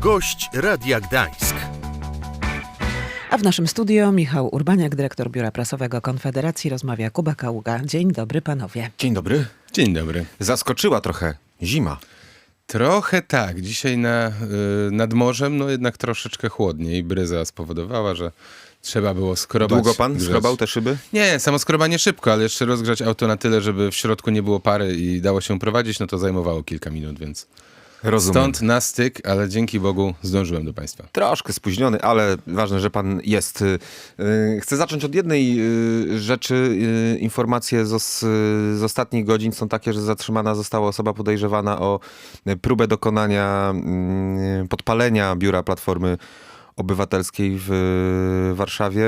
Gość Radia Gdańsk. A w naszym studio Michał Urbaniak, dyrektor Biura Prasowego Konfederacji, rozmawia Kuba Kaługa. Dzień dobry panowie. Dzień dobry. Dzień dobry. Zaskoczyła trochę zima. Trochę tak. Dzisiaj na, y, nad morzem, no jednak troszeczkę chłodniej. Bryza spowodowała, że trzeba było skrobać. Długo pan grzać. skrobał te szyby? Nie, samo skrobanie szybko, ale jeszcze rozgrzać auto na tyle, żeby w środku nie było pary i dało się prowadzić, no to zajmowało kilka minut, więc Rozumiem. stąd na styk, ale dzięki Bogu zdążyłem do państwa. Troszkę spóźniony, ale ważne, że pan jest. Y, y, Chcę zacząć od jednej y, rzeczy. Informacje z, z ostatnich godzin są takie, że zatrzymana została osoba podejrzewana o próbę dokonania y, podpalenia biura Platformy Obywatelskiej w Warszawie.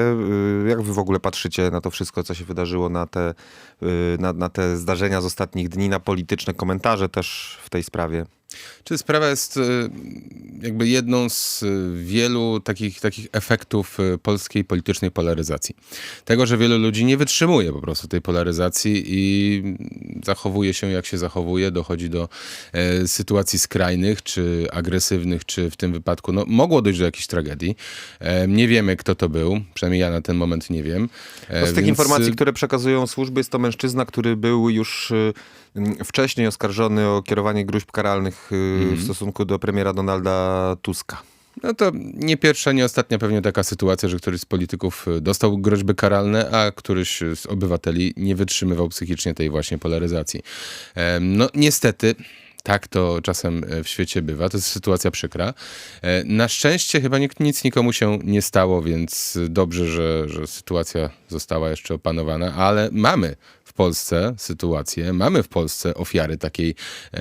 Jak wy w ogóle patrzycie na to wszystko, co się wydarzyło, na te, na, na te zdarzenia z ostatnich dni, na polityczne komentarze też w tej sprawie? Czy sprawa jest y, jakby jedną z y, wielu takich, takich efektów y, polskiej politycznej polaryzacji. Tego, że wielu ludzi nie wytrzymuje po prostu tej polaryzacji i zachowuje się jak się zachowuje, dochodzi do e, sytuacji skrajnych, czy agresywnych, czy w tym wypadku no, mogło dojść do jakiejś tragedii. E, nie wiemy, kto to był, przynajmniej ja na ten moment nie wiem. E, No z tych więc, informacji, y, które przekazują służby, jest to mężczyzna, który był już wcześniej oskarżony o kierowanie gruźb karalnych y, Mhm. w stosunku do premiera Donalda Tuska. No to nie pierwsza, nie ostatnia pewnie taka sytuacja, że któryś z polityków y, dostał groźby karalne, a któryś z obywateli nie wytrzymywał psychicznie tej właśnie polaryzacji. No niestety. Tak to czasem e, w świecie bywa, to jest sytuacja przykra. E, Na szczęście chyba nikt, nic nikomu się nie stało, więc dobrze, że, że sytuacja została jeszcze opanowana, ale mamy w Polsce sytuację, mamy w Polsce ofiary takiej e,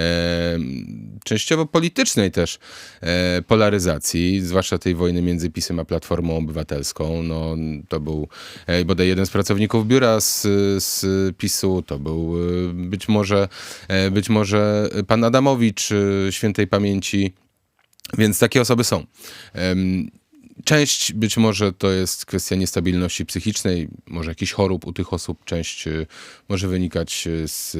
częściowo politycznej też e, polaryzacji, zwłaszcza tej wojny między PiSem a Platformą Obywatelską. No, to był e, bodaj jeden z pracowników biura z, z PiSu, to był e, być może, e, być może pan Adamowicz e, świętej pamięci, więc takie osoby są. Część być może to jest kwestia niestabilności psychicznej, może jakichś chorób u tych osób, część y, może wynikać y, z,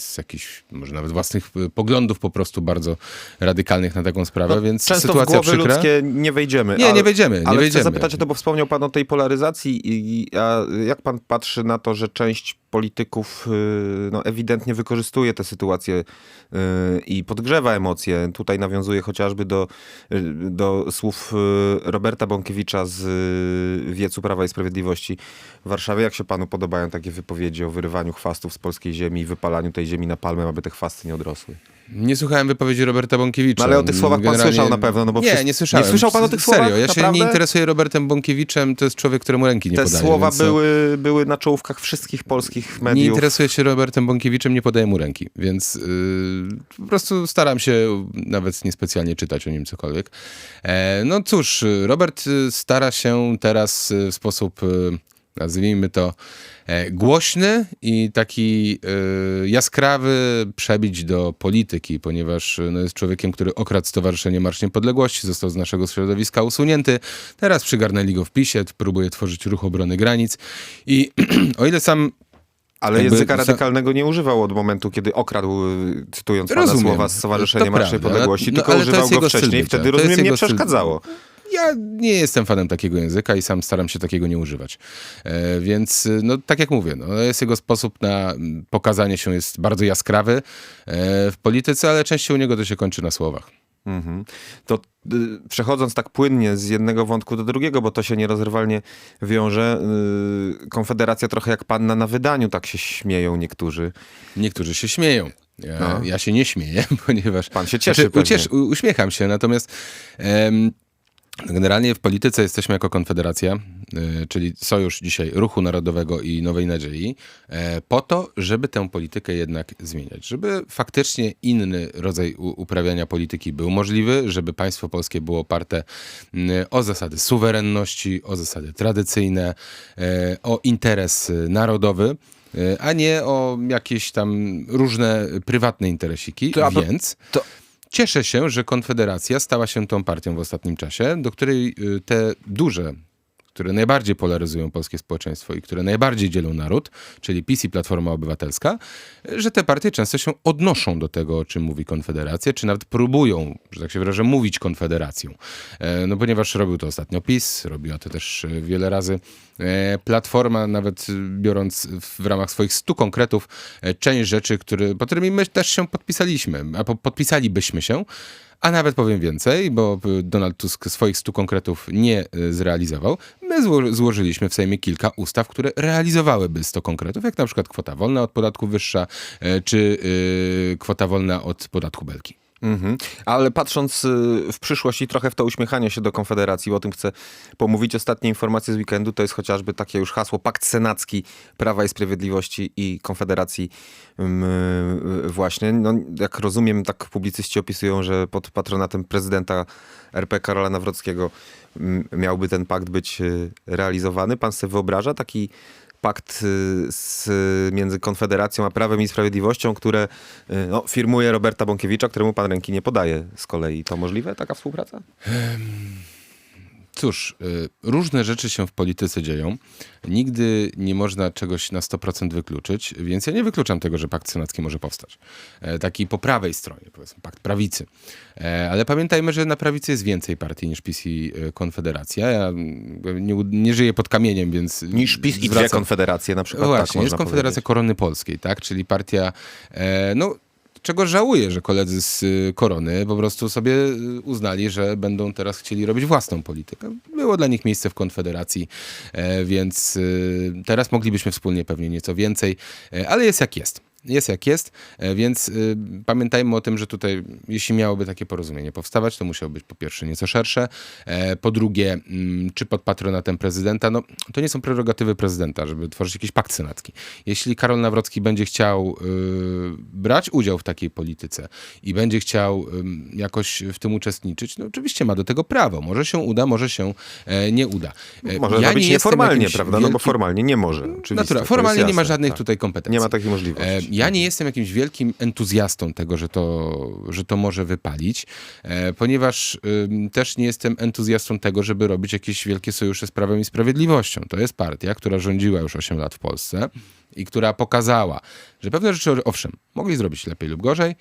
z jakichś, może nawet własnych y, poglądów po prostu bardzo radykalnych na taką sprawę, więc No, Często w sytuacja głowy przykra. ludzkie nie wejdziemy. Nie, nie wejdziemy, nie ale wejdziemy. chcę zapytać o to, bo wspomniał pan o tej polaryzacji. I, a jak pan patrzy na to, że część polityków no, ewidentnie wykorzystuje tę sytuację i podgrzewa emocje. Tutaj nawiązuje chociażby do, do słów Roberta Bąkiewicza z y, Wiecu Prawa i Sprawiedliwości w Warszawie. Jak się panu podobają takie wypowiedzi o wyrywaniu chwastów z polskiej ziemi i wypalaniu tej ziemi na palmę, aby te chwasty nie odrosły? Nie słuchałem wypowiedzi Roberta Bąkiewicza. No, ale o tych słowach pan Generalnie- słyszał na pewno, no bo Nie, nie słyszałem. Nie słyszał pan o tych Serio, słowach? ja się Naprawdę? nie interesuję Robertem Bąkiewiczem, to jest człowiek, któremu ręki nie Te podaję. słowa więc, były, były na czołówkach wszystkich polskich Nie mediów. interesuję się Robertem Bąkiewiczem, nie podaję mu ręki, więc yy, po prostu staram się nawet niespecjalnie czytać o nim cokolwiek. E, no cóż, Robert y, stara się teraz y, w sposób, y, nazwijmy to, głośny i taki y, jaskrawy przebić do polityki, ponieważ y, no, jest człowiekiem, który okradł Stowarzyszenie Marsz Niepodległości, został z naszego środowiska usunięty, teraz przygarnęli go w PiSie, próbuje tworzyć ruch obrony granic i o ile sam Ale jakby języka radykalnego nie używał od momentu, kiedy okradł, cytując pana Rozumiem. słowa z Stowarzyszenia To Marsz prawda. Niepodległości, No, tylko używał go wcześniej. Wtedy, rozumiem, nie przeszkadzało. Ja nie jestem fanem takiego języka i sam staram się takiego nie używać. E, więc, y, no tak jak mówię, no, jest jego sposób na mm, pokazanie się jest bardzo jaskrawy e, w polityce, ale częściej u niego to się kończy na słowach. Mhm. To y, przechodząc tak płynnie z jednego wątku do drugiego, bo to się nierozerwalnie wiąże, y, Konfederacja trochę jak panna na wydaniu, tak się śmieją niektórzy. Niektórzy się śmieją. Ja, No. ja się nie śmieję, ponieważ... Pan się cieszy pewnie. uciesz, u- uśmiecham się, natomiast em, generalnie w polityce jesteśmy jako Konfederacja, y, czyli sojusz dzisiaj Ruchu Narodowego i Nowej Nadziei, e, po to, żeby tę politykę jednak zmieniać. Żeby faktycznie inny rodzaj uprawiania polityki był możliwy, żeby państwo polskie było oparte mm, o zasady suwerenności, o zasady tradycyjne, e, o interes narodowy, e, a nie o jakieś tam różne prywatne interesiki. To- Więc to- cieszę się, że Konfederacja stała się tą partią w ostatnim czasie, do której y, te duże które najbardziej polaryzują polskie społeczeństwo i które najbardziej dzielą naród, czyli PiS i Platforma Obywatelska, że te partie często się odnoszą do tego, o czym mówi Konfederacja, czy nawet próbują, że tak się wyrażę, mówić Konfederacją. E, No ponieważ robił to ostatnio PiS, robiła to też e, wiele razy e, Platforma, nawet biorąc w ramach swoich stu konkretów część rzeczy, które, po którymi my też się podpisaliśmy, a po, podpisalibyśmy się, a nawet powiem więcej, bo y, Donald Tusk swoich stu konkretów nie y, zrealizował. My zło złożyliśmy w Sejmie kilka ustaw, które realizowałyby 100 konkretów, jak na przykład kwota wolna od podatku wyższa, y, czy y, kwota wolna od podatku belki. Mhm. Ale patrząc y, w przyszłość i trochę w to uśmiechanie się do Konfederacji, bo o tym chcę pomówić. Ostatnie informacje z weekendu to jest chociażby takie już hasło Pakt Senacki Prawa i Sprawiedliwości i Konfederacji ym, y, właśnie. No, jak rozumiem, tak publicyści opisują, że pod patronatem prezydenta RP Karola Nawrockiego miałby ten pakt być y, realizowany. Pan sobie wyobraża taki pakt y, z, między Konfederacją a Prawem i Sprawiedliwością, które y, no, firmuje Roberta Bąkiewicza, któremu pan ręki nie podaje z kolei. To możliwe taka współpraca? Cóż, y, różne rzeczy się w polityce dzieją. Nigdy nie można czegoś na 100% wykluczyć, więc ja nie wykluczam tego, że pakt senacki może powstać. E, Taki po prawej stronie, powiedzmy, pakt prawicy. E, Ale pamiętajmy, że na prawicy jest więcej partii niż PiS i e, Konfederacja. Ja nie, nie żyję pod kamieniem, więc... Niż PiS i dwie konfederacje na przykład. no tak właśnie, jest można Konfederacja powiedzieć. Korony Polskiej, tak? Czyli partia, no, czego żałuję, że koledzy z y, Korony po prostu sobie y, uznali, że będą teraz chcieli robić własną politykę. Było dla nich miejsce w Konfederacji, e, więc y, teraz moglibyśmy wspólnie pewnie nieco więcej, e, ale jest jak jest. Jest jak jest, e, więc y, pamiętajmy o tym, że tutaj, jeśli miałoby takie porozumienie powstawać, to musiało być po pierwsze nieco szersze, e, po drugie, mm, czy pod patronatem prezydenta, no to nie są prerogatywy prezydenta, żeby tworzyć jakiś pakt senacki. Jeśli Karol Nawrocki będzie chciał y, brać udział w takiej polityce i będzie chciał jakoś w tym uczestniczyć, no oczywiście ma do tego prawo. Może się uda, może się e, nie uda. Może ja robić nie nieformalnie, prawda? No bo formalnie nie może. Natura, formalnie nie ma żadnych tak. tutaj kompetencji. Nie ma takiej możliwości. Ja nie jestem jakimś wielkim entuzjastą tego, że to, że to może wypalić, e, ponieważ też nie jestem entuzjastą tego, żeby robić jakieś wielkie sojusze z Prawem i Sprawiedliwością. To jest partia, która rządziła już 8 lat w Polsce i która pokazała, że pewne rzeczy, owszem, mogli zrobić lepiej lub gorzej,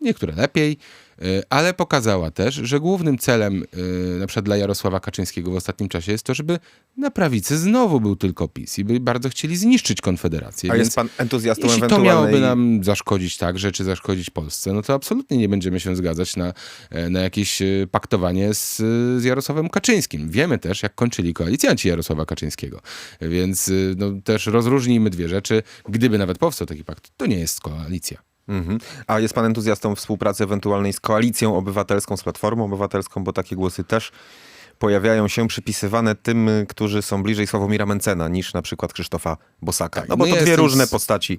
niektóre lepiej, y, ale pokazała też, że głównym celem y, na przykład dla Jarosława Kaczyńskiego w ostatnim czasie jest to, żeby na prawicy znowu był tylko PiS i by bardzo chcieli zniszczyć Konfederację. A Więc jest pan entuzjastą jeśli to ewentualnej... miałoby nam zaszkodzić także, czy zaszkodzić Polsce, no to absolutnie nie będziemy się zgadzać na, e, na jakieś e, paktowanie z, z Jarosławem Kaczyńskim. Wiemy też, jak kończyli koalicjanci Jarosława Kaczyńskiego. Więc e, no, też rozróżnijmy dwie rzeczy. Gdyby nawet powstał taki pakt, to nie jest koalicja. Mhm. A jest pan entuzjastą współpracy ewentualnej z Koalicją Obywatelską, z Platformą Obywatelską, bo takie głosy też pojawiają się przypisywane tym, y, którzy są bliżej Sławomira Mencena niż na przykład Krzysztofa Bosaka. Tak, no bo no to dwie różne z- postaci.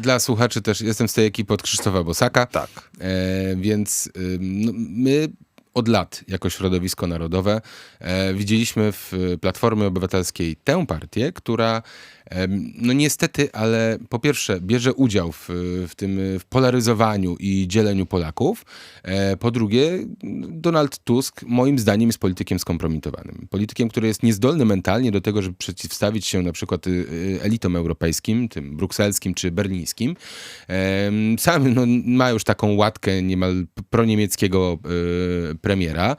Dla słuchaczy też jestem z tej ekipy od Krzysztofa Bosaka. Tak. E, więc ym, no, my od lat jako środowisko narodowe e, widzieliśmy w Platformie Obywatelskiej tę partię, która no niestety, ale po pierwsze bierze udział w, w tym w polaryzowaniu i dzieleniu Polaków. E, po drugie, Donald Tusk moim zdaniem jest politykiem skompromitowanym. Politykiem, który jest niezdolny mentalnie do tego, żeby przeciwstawić się na przykład y, elitom europejskim, tym brukselskim czy berlińskim. Sam no, ma już taką łatkę niemal proniemieckiego y, premiera,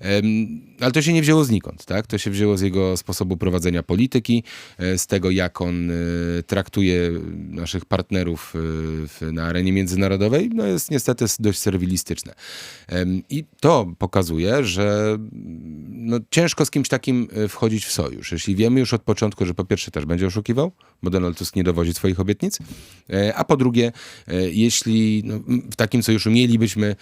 Em, ale to się nie wzięło znikąd, tak? To się wzięło z jego sposobu prowadzenia polityki, e, z tego jak on e, traktuje naszych partnerów e, na arenie międzynarodowej, no jest niestety dość serwilistyczne. I to pokazuje, że no, ciężko z kimś takim wchodzić w sojusz. Jeśli wiemy już od początku, że po pierwsze też będzie oszukiwał, bo Donald Tusk nie dowodzi swoich obietnic, a po drugie, jeśli no, w takim sojuszu mielibyśmy,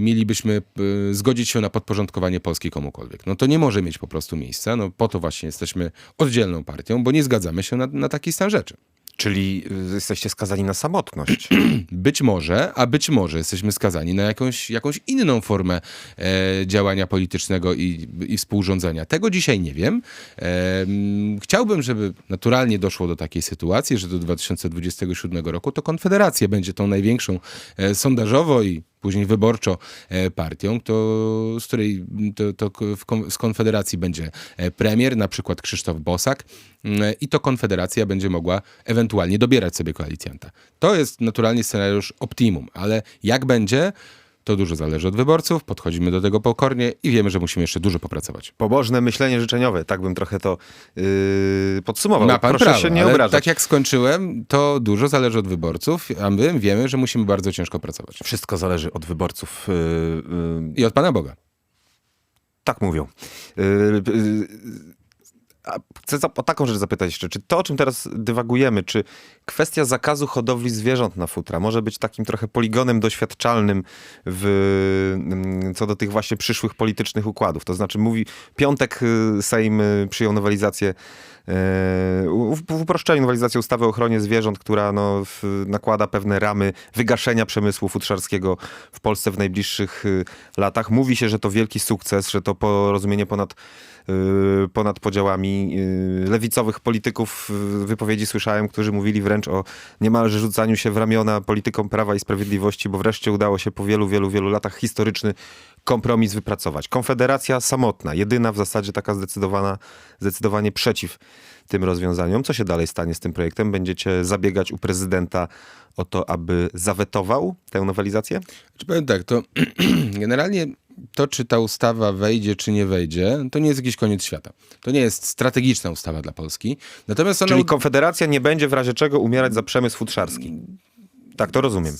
mielibyśmy zgodzić się na podporządkowanie Polski komukolwiek, no to nie może mieć po prostu miejsca. No po to właśnie jesteśmy oddzielną partią, bo nie zgadzamy się na, na taki stan rzeczy. Czyli y, jesteście skazani na samotność. Być może, a być może jesteśmy skazani na jakąś, jakąś inną formę e, działania politycznego i, i współrządzenia. Tego dzisiaj nie wiem. E, chciałbym, żeby naturalnie doszło do takiej sytuacji, że do 2027 roku to Konfederacja będzie tą największą e, sondażowo i później wyborczo e, partią, to, z której to, to kon- z Konfederacji będzie e, premier, na przykład Krzysztof Bosak mm, i to Konfederacja będzie mogła ewentualnie dobierać sobie koalicjanta. To jest naturalnie scenariusz optimum, ale jak będzie, to dużo zależy od wyborców, podchodzimy do tego pokornie i wiemy, że musimy jeszcze dużo popracować. Pobożne myślenie życzeniowe, tak bym trochę to yy, podsumował. Ma pan Proszę prawo, się nie ale obrażać. tak jak skończyłem, to dużo zależy od wyborców, a my wiemy, że musimy bardzo ciężko pracować. Wszystko zależy od wyborców. Yy, yy, I od Pana Boga. Tak mówią. Yy, yy, Chcę o taką rzecz zapytać jeszcze. Czy to, o czym teraz dywagujemy, czy kwestia zakazu hodowli zwierząt na futra może być takim trochę poligonem doświadczalnym w, mm, co do tych właśnie przyszłych politycznych układów? To znaczy, mówi, piątek y, Sejm y, przyjął nowelizację, e, w, uproszczeniu nowelizację ustawy o ochronie zwierząt, która no, nakłada pewne ramy wygaszenia przemysłu futrzarskiego w Polsce w najbliższych y, latach. Mówi się, że to wielki sukces, że to porozumienie ponad y, ponad podziałami y, lewicowych polityków y, wypowiedzi słyszałem, którzy mówili wręcz o niemalże rzucaniu się w ramiona politykom Prawa i Sprawiedliwości, bo wreszcie udało się po wielu, wielu, wielu latach historyczny kompromis wypracować. Konfederacja samotna, jedyna w zasadzie taka zdecydowana, zdecydowanie przeciw tym rozwiązaniom. Co się dalej stanie z tym projektem? Będziecie zabiegać u prezydenta o to, aby zawetował tę nowelizację? Czy powiem tak, to generalnie to, czy ta ustawa wejdzie, czy nie wejdzie, to nie jest jakiś koniec świata. To nie jest strategiczna ustawa dla Polski. Natomiast ona... Czyli Konfederacja nie będzie w razie czego umierać za przemysł futrzarski. Tak to rozumiem.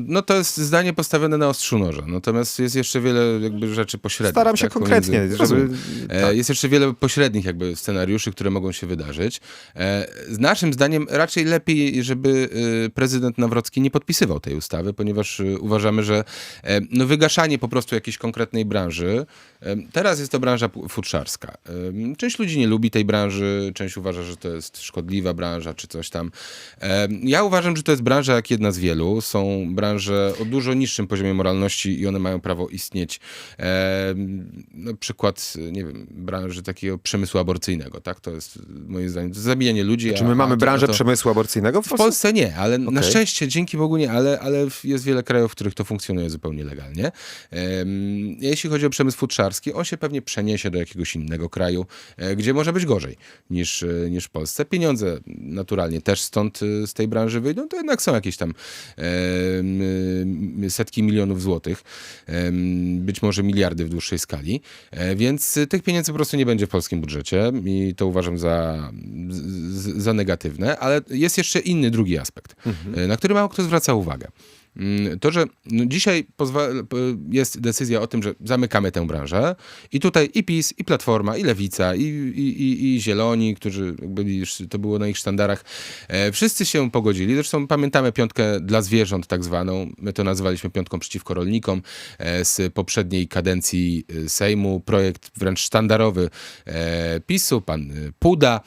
No to jest zdanie postawione na ostrzu noża. Natomiast jest jeszcze wiele jakby rzeczy pośrednich. Staram się tak, konkretnie, pomiędzy- żeby- Rozumiem. E, tak. Jest jeszcze wiele pośrednich jakby scenariuszy, które mogą się wydarzyć. E, Z naszym zdaniem raczej lepiej, żeby e, prezydent Nawrocki nie podpisywał tej ustawy, ponieważ uważamy, że no wygaszanie po prostu jakiejś konkretnej branży, teraz jest to branża futrzarska. Część ludzi nie lubi tej branży, część uważa, że to jest szkodliwa branża, czy coś tam. Ja uważam, że to jest branża jak jedna z wielu. Są branże o dużo niższym poziomie moralności i one mają prawo istnieć. E, Na przykład, nie wiem, branży takiego przemysłu aborcyjnego, tak? To jest moim zdaniem to zabijanie ludzi. Czy my mamy branżę to- przemysłu aborcyjnego w w Polsce? Polsce nie, ale na Okej. szczęście, dzięki Bogu nie, ale, ale jest wiele krajów, w których to funkcjonuje zupełnie legalnie. Em, Jeśli chodzi o przemysł futrzarski, on się pewnie przeniesie do jakiegoś innego kraju, e, gdzie może być gorzej niż, e, niż w Polsce. Pieniądze naturalnie też stąd e, z tej branży wyjdą, to jednak są jakieś tam e, setki milionów złotych, być może miliardy w dłuższej skali, E, więc tych pieniędzy po prostu nie będzie w polskim budżecie i to uważam za, za negatywne, ale jest jeszcze inny, drugi aspekt, e, na który mało kto zwraca uwagę. Mm, To, że no dzisiaj jest decyzja o tym, że zamykamy tę branżę i tutaj i PiS, i Platforma, i Lewica, i, i, i, i Zieloni, którzy byli to było na ich sztandarach, e, wszyscy się pogodzili. Zresztą pamiętamy piątkę dla zwierząt tak zwaną, my to nazywaliśmy piątką przeciwko rolnikom e, z poprzedniej kadencji e, Sejmu, projekt wręcz sztandarowy PiSu, pan Puda,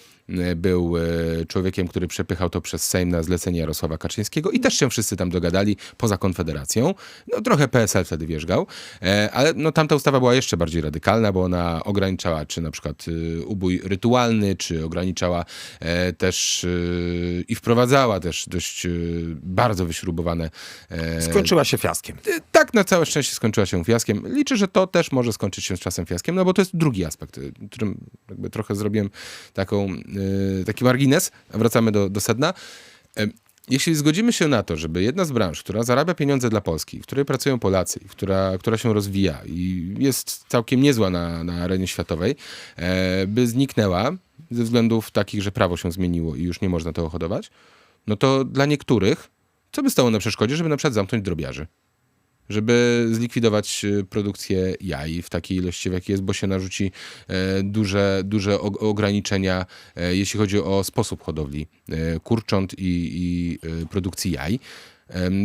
był e, człowiekiem, który przepychał to przez Sejm na zlecenie Jarosława Kaczyńskiego i też się wszyscy tam dogadali poza Konfederacją. No trochę PSL wtedy wierzgał, e, ale no tamta ustawa była jeszcze bardziej radykalna, bo ona ograniczała czy na przykład e, ubój rytualny, czy ograniczała e, też e, i wprowadzała też dość e, bardzo wyśrubowane e, Skończyła się fiaskiem. Tak, na całe szczęście skończyła się fiaskiem. Liczę, że to też może skończyć się z czasem fiaskiem, no bo to jest drugi aspekt, którym jakby trochę zrobiłem taką, taki margines, wracamy do, do sedna. Em, Jeśli zgodzimy się na to, żeby jedna z branż, która zarabia pieniądze dla Polski, w której pracują Polacy, która, która się rozwija i jest całkiem niezła na, na arenie światowej, e, by zniknęła ze względów takich, że prawo się zmieniło i już nie można tego hodować, no to dla niektórych, co by stało na przeszkodzie, żeby na przykład zamknąć drobiarzy? Żeby zlikwidować e, produkcję jaj w takiej ilości, w jakiej jest, bo się narzuci e, duże, duże og- ograniczenia, e, jeśli chodzi o sposób hodowli kurcząt i, i produkcji jaj.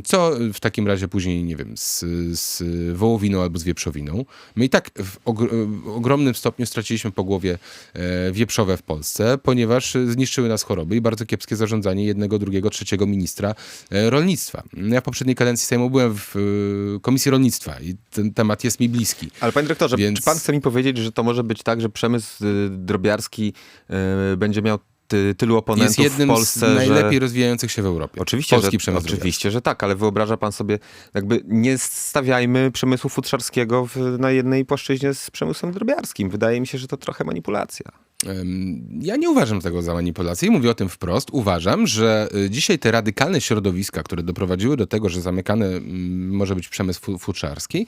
Co w takim razie później, nie wiem, z, z wołowiną albo z wieprzowiną. My i tak w, ogr- w ogromnym stopniu straciliśmy po głowie e, wieprzowe w Polsce, ponieważ e, zniszczyły nas choroby i bardzo kiepskie zarządzanie jednego, drugiego, trzeciego ministra e, rolnictwa. Ja w poprzedniej kadencji Sejmu byłem w e, Komisji Rolnictwa i ten temat jest mi bliski. Ale panie dyrektorze, Więc- czy pan chce mi powiedzieć, że to może być tak, że przemysł drobiarski będzie miał ty, tylu Jest oponentów jednym w Polsce, z najlepiej że... rozwijających się w Europie. Oczywiście, Polski że, przemysł oczywiście, że tak, ale wyobraża pan sobie, jakby nie stawiajmy przemysłu futrzarskiego w, na jednej płaszczyźnie z przemysłem drobiarskim. Wydaje mi się, że to trochę manipulacja. Ja nie uważam tego za manipulację i mówię o tym wprost. Uważam, że y, dzisiaj te radykalne środowiska, które doprowadziły do tego, że zamykany mm, może być przemysł fu- futrzarski,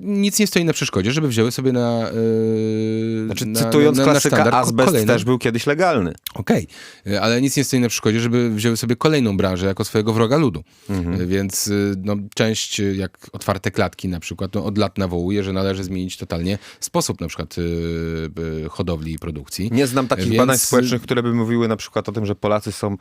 nic nie stoi na przeszkodzie, żeby wzięły sobie na. Yy, Znaczy, na, cytując na, na klasyka, ko- azbest kolejną- też był kiedyś legalny. Okej, y, ale nic nie stoi na przeszkodzie, żeby wzięły sobie kolejną branżę jako swojego wroga ludu. Mhm. Y, Więc no, część, jak otwarte klatki na przykład, no, od lat nawołuje, że należy zmienić totalnie sposób na przykład y, y, hodowli i produkcji. Nie znam takich Więc- badań społecznych, które by mówiły na przykład o tym, że Polacy są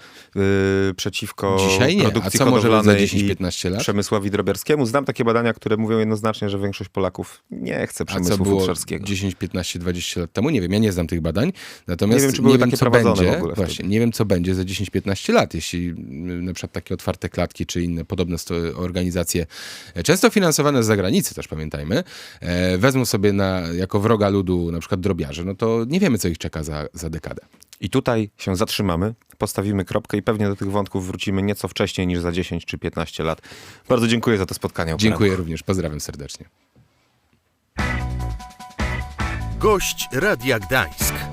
y, przeciwko Dzisiaj nie. A produkcji co może za hodowlanej 10-15 i lat? przemysłowi drobiarskiemu. Znam takie badania, które mówią jednoznacznie, że większość Polaków nie chce A co przemysłu było futrzarskiego. 10, 15, 20 lat temu? Nie wiem, ja nie znam tych badań. Natomiast Nie wiem, czy były takie co prowadzone będzie, w ogóle Właśnie, wtedy. nie wiem, co będzie za 10-15 lat, jeśli mm, na przykład takie otwarte klatki, czy inne podobne organizacje, e, często finansowane z zagranicy też pamiętajmy, e, wezmą sobie na, jako wroga ludu na przykład drobiarze, no to nie wiemy, co ich czeka za, za dekadę. I tutaj się zatrzymamy, postawimy kropkę i pewnie do tych wątków wrócimy nieco wcześniej niż za 10 czy 15 lat. Bardzo dziękuję za to spotkanie. Dziękuję również, pozdrawiam serdecznie. Gość Radia Gdańsk.